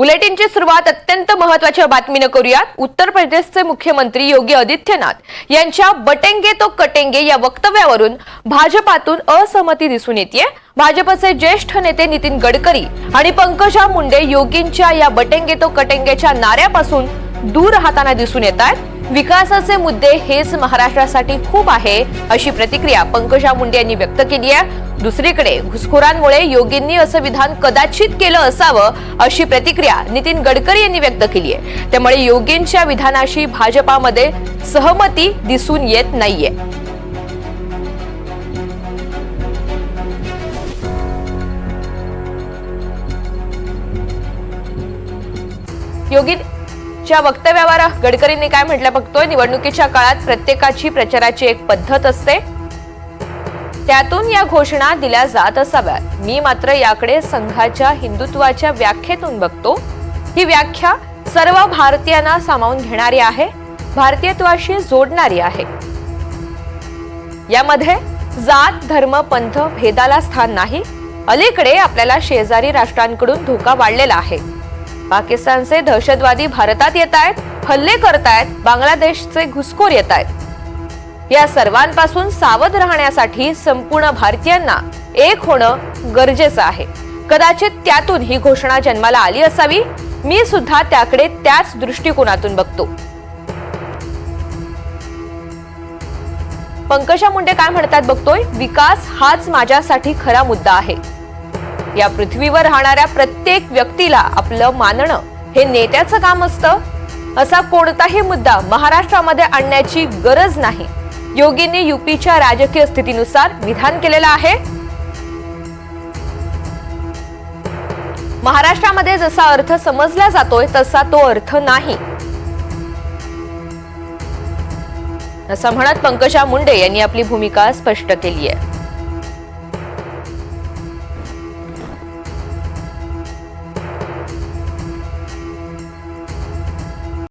बुलेटिनची सुरुवात अत्यंत महत्त्वाच्या बातमीनं करूयात. उत्तर प्रदेशचे मुख्यमंत्री योगी आदित्यनाथ यांच्या बटेंगे तो कटेंगे या वक्तव्यावरून भाजपातून असहमती दिसून येते भाजपचे ज्येष्ठ नेते नितीन गडकरी आणि पंकजा मुंडे योगींच्या या बटेंगे तो कटेंगेच्या नाऱ्यापासून दूर राहताना दिसून येत आहेत विकासाचे मुद्दे हेच महाराष्ट्रासाठी खूप आहे अशी प्रतिक्रिया पंकजा मुंडे यांनी व्यक्त केली आहे. दुसरीकडे घुसखोरांमुळे योगींनी असं विधान कदाचित केलं असावं अशी प्रतिक्रिया नितीन गडकरी यांनी व्यक्त केली आहे. त्यामुळे योगींच्या विधानाशी भाजपामध्ये सहमती दिसून येत नाहीये. त्यांच्या वक्तव्यावर गडकरींनी काय म्हटलं? बघतोय निवडणुकीच्या काळात प्रत्येकाची प्रचाराची एक पद्धत असते. त्यातून या घोषणा दिल्या जात असाव्यात मी मात्र याकडे संघाच्या हिंदुत्वाच्या व्याख्येतून बघतो. ही व्याख्या सर्व भारतीयांना सामावून घेणारी आहे भारतीयत्वाशी जोडणारी आहे. यामध्ये जात धर्म पंथ भेदाला स्थान नाही. अलीकडे आपल्याला शेजारी राष्ट्रांकडून धोका वाढलेला आहे. पाकिस्तानचे दहशतवादी भारतात येत आहेत हल्ले करतायत बांगलादेशचे घुसखोर येत आहेत. या सर्वांपासून सावध राहण्यासाठी संपूर्ण भारतीयांना एक होणं गरजेचं आहे. कदाचित त्यातून ही घोषणा जन्माला आली असावी. मी सुद्धा त्याकडे त्याच दृष्टिकोनातून बघतो. पंकजा मुंडे काय म्हणतात बघतोय? विकास हाच माझ्यासाठी खरा मुद्दा आहे. या पृथ्वीवर राहणाऱ्या प्रत्येक व्यक्तीला आपलं मानणं हे नेत्याचं काम असतं. असा कोणताही मुद्दा महाराष्ट्रामध्ये आणण्याची गरज नाही. योगींनी युपीच्या राजकीय स्थितीनुसार विधान केलेलं आहे. महाराष्ट्रामध्ये जसा अर्थ समजला जातोय तसा तो अर्थ नाही. असं म्हणत पंकजा मुंडे यांनी आपली भूमिका स्पष्ट केली आहे.